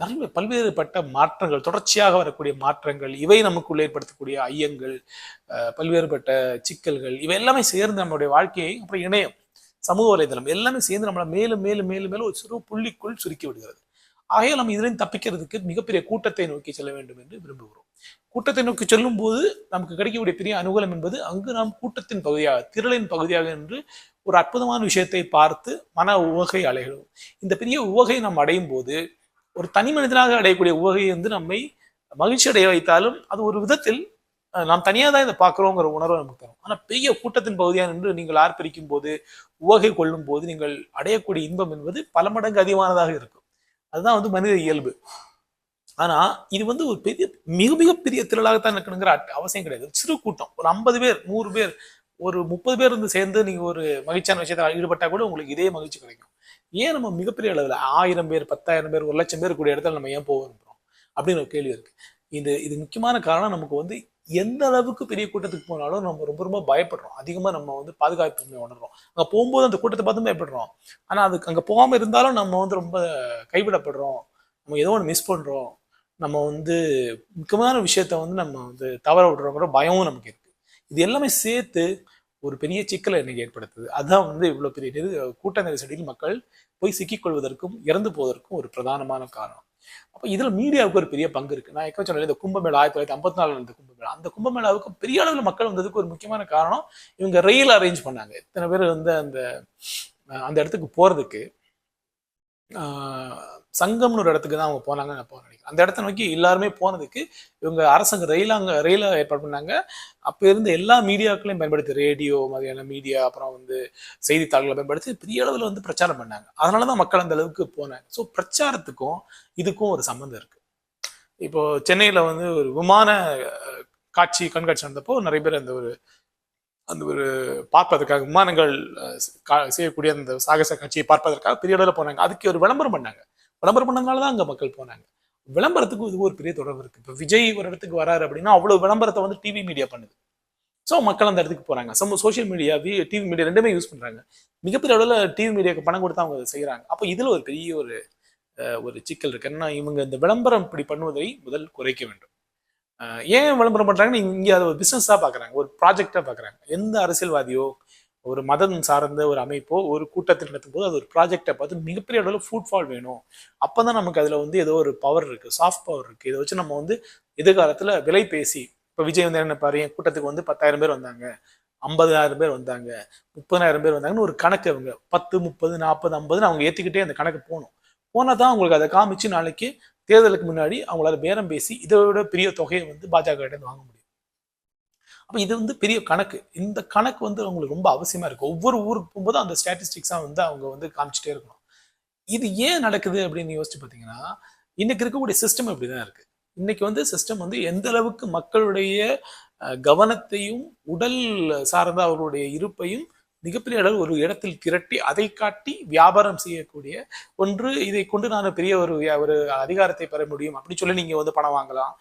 நிறைய பல்வேறுபட்ட மாற்றங்கள் தொடர்ச்சியாக வரக்கூடிய மாற்றங்கள் இவை நமக்குள்ளே ஏற்படுத்தக்கூடிய ஐயங்கள் அஹ், பல்வேறுபட்ட சிக்கல்கள் இவை எல்லாமே சேர்ந்து நம்மளுடைய வாழ்க்கையை அப்புறம் இணையம். சமூக வலைதளம் எல்லாமே சேர்ந்து நம்மளை மேலும் மேலும் மேலும் மேலும் ஒரு சிறு புள்ளிக்குள் சுருக்கி விடுகிறது. ஆகையால் நம்ம இதிலிருந்து தப்பிக்கிறதுக்கு மிகப்பெரிய கூட்டத்தை நோக்கி செல்ல வேண்டும் என்று விரும்புகிறோம். கூட்டத்தை நோக்கி செல்லும் போது நமக்கு கிடைக்கக்கூடிய பெரிய அனுகூலம் என்பது அங்கு நாம் கூட்டத்தின் பகுதியாக திரளின் பகுதியாக என்று ஒரு அற்புதமான விஷயத்தை பார்த்து மன உவகை அலைகிறோம் இந்த பெரிய உவகை நாம் அடையும் போது ஒரு தனி மனிதனாக அடையக்கூடிய உவகை வந்து நம்மை மகிழ்ச்சி அடைய வைத்தாலும் அது ஒரு விதத்தில் நாம் தனியாக தான் இதை பார்க்குறோங்கிற உணர்வை நமக்கு தரும். ஆனால் பெரிய கூட்டத்தின் பகுதியாக நின்று நீங்கள் ஆர்ப்பரிக்கும் போது உவகை கொள்ளும் போது நீங்கள் அடையக்கூடிய இன்பம் என்பது பல மடங்கு அதிகமானதாக இருக்கும். அதுதான் வந்து மனித இயல்பு. ஆனா இது வந்து ஒரு பெரிய மிக மிகப்பெரிய திரளாகத்தான் இருக்கணுங்கிற அவசியம் கிடையாது. ஒரு சிறு கூட்டம். ஒரு ஐம்பது பேர் நூறு பேர் ஒரு முப்பது பேர் இருந்து சேர்ந்து நீங்க ஒரு மகிழ்ச்சியான விஷயத்தில் ஈடுபட்டா கூட உங்களுக்கு இதே மகிழ்ச்சி கிடைக்கும். ஏன் நம்ம மிகப்பெரிய அளவில் ஆயிரம் பேர் பத்தாயிரம் பேர் ஒரு லட்சம் பேர் கூடிய இடத்துல நம்ம ஏன் போக விரும்புறோம்? அப்படின்னு ஒரு கேள்வி இருக்கு. இது இது முக்கியமான காரணம் நமக்கு வந்து எந்த அளவுக்கு பெரிய கூட்டத்துக்கு போனாலும் நம்ம ரொம்ப ரொம்ப பயப்படுறோம். அதிகமாக நம்ம வந்து பாதுகாப்பு உணர்றோம். அங்கே போகும்போது அந்த கூட்டத்தை பார்த்து பயப்படுறோம். ஆனால் அதுக்கு அங்கே போகாமல் இருந்தாலும் நம்ம வந்து ரொம்ப கைவிடப்படுறோம். நம்ம ஏதோ ஒன்று மிஸ் பண்ணுறோம் நம்ம வந்து முக்கியமான விஷயத்த வந்து நம்ம வந்து தவற விடுறோங்கிற பயமும் நமக்கு இருக்கு. இது எல்லாமே சேர்த்து ஒரு பெரிய சிக்கலை இன்னைக்கு ஏற்படுத்துது. அதுதான் வந்து இவ்வளோ பெரிய நெரு- கூட்ட நெரிசடியில் மக்கள் போய் சிக்கிக்கொள்வதற்கும் இறந்து போவதற்கும் ஒரு பிரதானமான காரணம். அப்போ இதில் மீடியாவுக்கு ஒரு பெரிய பங்கு இருக்கு. நான் எக்க சொன்னேன் இந்த கும்பமேளா ஆயிரத்தி தொள்ளாயிரத்தி ஐம்பத்தி நாலு இருந்த கும்பமேளா. அந்த கும்பமேளாவுக்கு பெரிய அளவில் மக்கள் வந்ததுக்கு ஒரு முக்கியமான காரணம் இவங்க ரயில் அரேஞ்ச் பண்ணாங்க. இத்தனை பேர் வந்து அந்த அந்த இடத்துக்கு போறதுக்கு சங்கம்னு ஒரு இடத்துக்கு தான் அவங்க போனாங்க நான் போகிறேன் அந்த இடத்த நோக்கி எல்லாருமே போனதுக்கு இவங்க அரசாங்க ரயிலாங்க ரயில ஏற்பாடு பண்ணாங்க. அப்ப இருந்த எல்லா மீடியாக்களையும் பயன்படுத்தி ரேடியோ மாதிரியான மீடியா அப்புறம் வந்து செய்தித்தாள்களை பயன்படுத்தி பெரிய அளவில் வந்து பிரச்சாரம் பண்ணாங்க. அதனால தான் மக்கள் அந்த அளவுக்கு போனாங்க. ஸோ பிரச்சாரத்துக்கும் இதுக்கும் ஒரு சம்மந்தம் இருக்கு. இப்போ சென்னையில வந்து ஒரு விமான காட்சி கண்காட்சி நடந்தப்போ நிறைய பேர் அந்த ஒரு அந்த ஒரு பார்ப்பதற்காக விமானங்கள் கா- செய்யக்கூடிய அந்த சாகச காட்சியை பார்ப்பதற்காக பெரிய அளவில் போனாங்க. அதுக்கு ஒரு விளம்பரம் பண்ணாங்க. விளம்பரம் பண்ணதுனால தான் அங்கே மக்கள் போனாங்க. விளம்பரத்துக்கும் இது ஒரு பெரிய தொடர்பு இருக்கு. இப்போ விஜய் ஒரு இடத்துக்கு வராரு அப்படின்னா அவ்வளவு விளம்பரத்தை வந்து டிவி மீடியா பண்ணுது. ஸோ மக்கள் அந்த இடத்துக்கு போறாங்க. சம சோஷியல் மீடியா டிவி மீடியா ரெண்டுமே யூஸ் பண்றாங்க. மிகப்பெரிய அளவில் டிவி மீடியாவுக்கு பணம் கொடுத்து அவங்க அதை செய்கிறாங்க அப்போ இதில் ஒரு பெரிய ஒரு ஒரு சிக்கல் இருக்கு. ஏன்னா இவங்க இந்த விளம்பரம் இப்படி பண்ணுவதை முதல் குறைக்க வேண்டும். ஏன் விளம்பரம் பண்ணுறாங்கன்னு இங்கே அதை ஒரு பிஸ்னஸாக பார்க்குறாங்க ஒரு ப்ராஜெக்டாக பார்க்குறாங்க எந்த அரசியல்வாதியோ ஒரு மதம் சார்ந்த ஒரு அமைப்போ ஒரு கூட்டத்தில் நடத்தும் போது அது ஒரு ப்ராஜெக்டை பார்த்து மிகப்பெரிய அளவில் ஃபுட் ஃபால் வேணும். அப்பதான் நமக்கு அதில் வந்து ஏதோ ஒரு பவர் இருக்குது சாஃப்ட் பவர் இருக்குது இதை வச்சு நம்ம வந்து எதிர்காலத்தில் விலை பேசி இப்போ விஜய் வந்து என்ன பாரு என் கூட்டத்துக்கு வந்து பத்தாயிரம் பேர் வந்தாங்க ஐம்பதாயிரம் பேர் வந்தாங்க முப்பதாயிரம் பேர் வந்தாங்கன்னு ஒரு கணக்கு அவங்க. பத்து முப்பது நாற்பது ஐம்பதுன்னு அவங்க ஏற்றிக்கிட்டே அந்த கணக்கு போகணும். போனால் தான் அவங்களுக்கு அதை காமிச்சு நாளைக்கு தேர்தலுக்கு முன்னாடி அவங்களால பேரம் பேசி இதை விட பெரிய தொகையை வந்து பாஜக வாங்க முடியும். அப்போ இது வந்து பெரிய கணக்கு. இந்த கணக்கு வந்து அவங்களுக்கு ரொம்ப அவசியமாக இருக்குது ஒவ்வொரு ஊருக்கு போகும்போது அந்த ஸ்டாட்டிஸ்டிக்ஸாக வந்து அவங்க வந்து காமிச்சிட்டே இருக்கணும். இது ஏன் நடக்குது அப்படின்னு யோசிச்சு பார்த்தீங்கன்னா இன்னைக்கு இருக்கக்கூடிய சிஸ்டம் இப்படிதான் இருக்குது இன்னைக்கு வந்து சிஸ்டம் வந்து எந்த அளவுக்கு மக்களுடைய கவனத்தையும் உடல் சார்ந்த அவர்களுடைய இருப்பையும் மிகப்பெரிய அளவு ஒரு இடத்தில் திரட்டி அதை காட்டி வியாபாரம் செய்யக்கூடிய ஒன்று இதை கொண்டு நான் பெரிய ஒரு ஒரு அதிகாரத்தை பெற முடியும். அப்படி சொல்லி நீங்கள் வந்து பணம் வாங்கலாம்.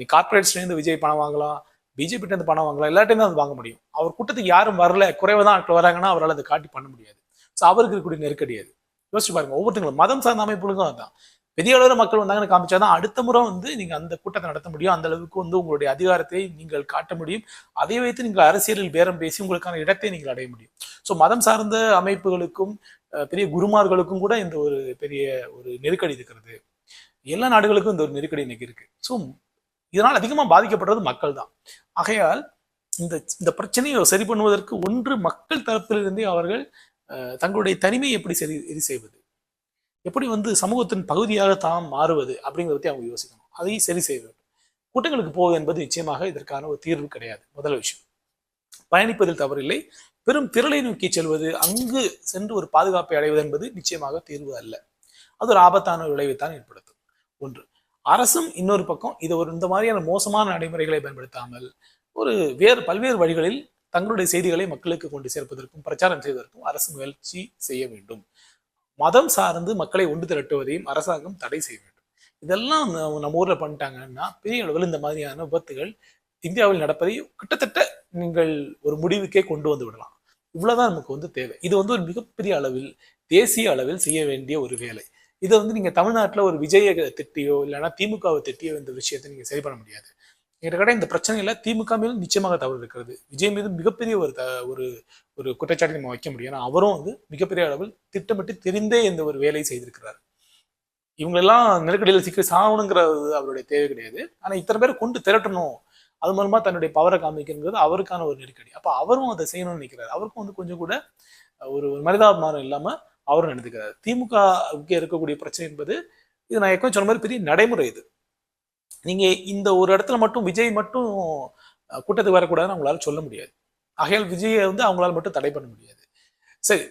நீ கார்பரேட்ஸ்லேருந்து விஜய் பணம் வாங்கலாம். பிஜேபி இருந்து பணம் வாங்கலாம் எல்லாட்டையும் தான் வாங்க முடியும். அவர் கூட்டத்துக்கு யாரும் வரல குறைவாக தான் ஆட்கள் வராங்கன்னா அவரால் அதை காட்டி பண்ண முடியாது. ஸோ அவருக்கு இருக்கக்கூடிய நெருக்கடி அது. யோசிச்சு பாருங்க ஒவ்வொருத்தங்களும் மதம் சார்ந்த அமைப்புகளுக்கும் அதுதான் பெரிய அளவில் மக்கள் வந்தாங்கன்னு காமிச்சாதான் அடுத்த முறை வந்து நீங்க அந்த கூட்டத்தை நடத்த முடியும். அந்த அளவுக்கு வந்து உங்களுடைய அதிகாரத்தை நீங்கள் காட்ட முடியும். அதை வைத்து நீங்கள் அரசியலில் பேரம் பேசி உங்களுக்கான இடத்தை நீங்கள் அடைய முடியும். ஸோ மதம் சார்ந்த அமைப்புகளுக்கும் பெரிய குருமார்களுக்கும் கூட இந்த ஒரு பெரிய ஒரு நெருக்கடி இருக்கிறது. எல்லா நாடுகளுக்கும் இந்த ஒரு நெருக்கடி இன்னைக்கு இருக்கு. ஸோ இதனால் அதிகமாக பாதிக்கப்படுறது மக்கள் தான் ஆகையால் இந்த இந்த பிரச்சனையை சரி பண்ணுவதற்கு ஒன்று மக்கள் தரப்பிலிருந்தே அவர்கள் தங்களுடைய தனிமையை எப்படி சரி சரி செய்வது? எப்படி வந்து சமூகத்தின் பகுதியாக தாம் மாறுவது? அப்படிங்கிறத பற்றி அவங்க யோசிக்கணும். அதை சரி செய்ய வேண்டும். கூட்டங்களுக்கு போவது என்பது நிச்சயமாக இதற்கான ஒரு தீர்வு கிடையாது. முதல் விஷயம். பயணிப்பதில் தவறில்லை. பெரும் திரளை நோக்கி செல்வது அங்கு சென்று ஒரு பாதுகாப்பை அடைவது என்பது நிச்சயமாக தீர்வு அல்ல. அது ஒரு ஆபத்தான விளைவைத்தான் ஏற்படுத்தும். ஒன்று. அரசும் இன்னொரு பக்கம் இது ஒரு இந்த மாதிரியான மோசமான நடைமுறைகளை பயன்படுத்தாமல் ஒரு வேறு பல்வேறு வழிகளில் தங்களுடைய செய்திகளை மக்களுக்கு கொண்டு சேர்ப்பதற்கும் பிரச்சாரம் செய்வதற்கும் அரசு முயற்சி செய்ய வேண்டும். மதம் சார்ந்து மக்களை ஒன்று திரட்டுவதையும் அரசாங்கம் தடை செய்ய வேண்டும். இதெல்லாம் நம்ம- நம்ம ஊர்ல பண்ணிட்டாங்கன்னா பெரிய அளவில் இந்த மாதிரியான விபத்துகள் இந்தியாவில் நடப்பதை கிட்டத்தட்ட நீங்கள் ஒரு முடிவுக்கே கொண்டு வந்து விடலாம். இவ்வளவுதான் நமக்கு வந்து தேவை. இது வந்து ஒரு மிகப்பெரிய அளவில் தேசிய அளவில் செய்ய வேண்டிய ஒரு வேலை. இதை வந்து நீங்கள் தமிழ்நாட்டில் ஒரு விஜய திட்டியோ இல்லைனா திமுகவை திட்டியோ இந்த விஷயத்தை நீங்கள் சரி பண்ண முடியாது. என்கிட்ட இந்த பிரச்சனையில் திமுக மேலும் நிச்சயமாக தவறு இருக்கிறது. விஜய் மீது மிகப்பெரிய ஒரு த- ஒரு ஒரு குற்றச்சாட்டை நம்ம வைக்க முடியும். ஏன்னா அவரும் வந்து மிகப்பெரிய அளவில் திட்டமிட்டு தெரிந்தே இந்த ஒரு வேலையை செய்திருக்கிறார். இவங்களெல்லாம் நெருக்கடியில் சிக்கி சாகணுங்கிறது அவருடைய தேவை கிடையாது. ஆனால் இத்தனை பேரை கொண்டு திரட்டணும். அது மூலமா தன்னுடைய பவரை காமிக்கிறது அவருக்கான ஒரு நெருக்கடி. அப்போ அவரும் அதை செய்யணும்னு நினைக்கிறார். அவருக்கும் வந்து கொஞ்சம் கூட ஒரு ஒரு மனிதாபிமானம் இல்லாமல் அவரும் நடந்துக்கிறார் திமுக இருக்கக்கூடிய பிரச்சனை என்பது இது நான் எப்பவும் சொன்ன மாதிரி பெரிய நடைமுறை இது. நீங்க இந்த ஒரு இடத்துல மட்டும் விஜய் மட்டும் கூட்டத்துக்கு வரக்கூடாதுன்னு அவங்களால சொல்ல முடியாது. ஆகையால் விஜயை வந்து அவங்களால மட்டும் தடை பண்ண முடியாது. சரி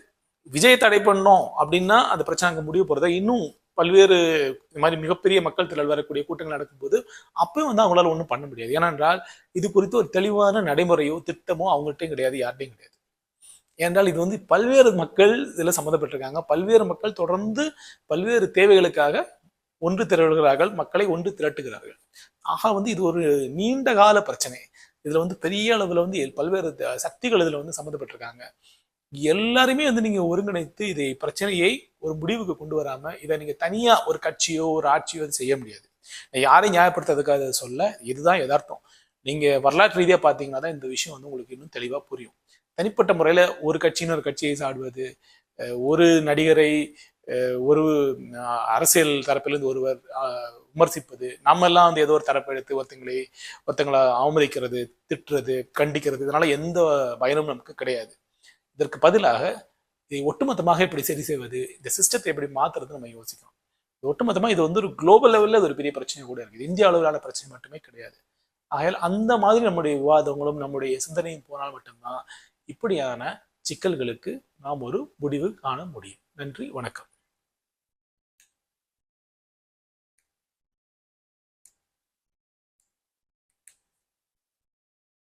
விஜய் தடை பண்ணோம் அப்படின்னா அந்த பிரச்சனை அங்கே முடிவு போகிறத இன்னும் பல்வேறு இந்த மாதிரி மிகப்பெரிய மக்கள் திரள் வரக்கூடிய கூட்டங்கள் நடக்கும்போது அப்பயும் வந்து அவங்களால ஒன்றும் பண்ண முடியாது. ஏனென்றால் இது குறித்து ஒரு தெளிவான நடைமுறையோ திட்டமோ அவங்கள்ட்டையும் கிடையாது யார்ட்டையும் கிடையாது. ஏனென்றால் இது வந்து பல்வேறு மக்கள் இதில் சம்மந்தப்பட்டிருக்காங்க. பல்வேறு மக்கள் தொடர்ந்து பல்வேறு தேவைகளுக்காக ஒன்று திரளுகிறார்கள் மக்களை ஒன்று திரட்டுகிறார்கள். ஆக வந்து இது ஒரு நீண்ட கால பிரச்சனை. இதுல வந்து பெரிய அளவில் வந்து பல்வேறு த- சக்திகள் இதில் வந்து சம்மந்தப்பட்டிருக்காங்க. எல்லாருமே வந்து நீங்க ஒருங்கிணைத்து இதை பிரச்சனையை ஒரு முடிவுக்கு கொண்டு வராம இதை நீங்க தனியா ஒரு கட்சியோ ஒரு ஆட்சியோ செய்ய முடியாது. நான் யாரையும் நியாயப்படுத்துறதுக்காக சொல்ல இதுதான் யதார்த்தம். நீங்க வரலாற்று ரீதியா பாத்தீங்கன்னா தான் இந்த விஷயம் வந்து உங்களுக்கு இன்னும் தெளிவா புரியும். தனிப்பட்ட முறையில ஒரு கட்சின்னு ஒரு கட்சியை சாடுவது ஒரு நடிகரை ஒரு அரசியல் தரப்பிலிருந்து ஒருவர் விமர்சிப்பது நம்ம எல்லாம் வந்து ஏதோ ஒரு தரப்பு எடுத்து ஒருத்தங்களை ஒருத்தங்களை அவமதிக்கிறது திட்டுறது கண்டிக்கிறது இதனால எந்த பயனும் நமக்கு கிடையாது. இதற்கு பதிலாக இதை ஒட்டுமொத்தமாக இப்படி சரி செய்வது இந்த சிஸ்டத்தை எப்படி மாத்துறது நம்ம யோசிக்கணும். ஒட்டுமொத்தமாக இது வந்து ஒரு குளோபல் லெவல்ல ஒரு பெரிய பிரச்சனை கூட இருக்குது. இந்திய அளவிலான பிரச்சனை மட்டுமே கிடையாது. ஆகையால் அந்த மாதிரி நம்முடைய விவாதங்களும் நம்முடைய சிந்தனையும் போனால் மட்டும்தான் இப்படியான சிக்கல்களுக்கு நாம் ஒரு முடிவு காண முடியும். நன்றி வணக்கம்.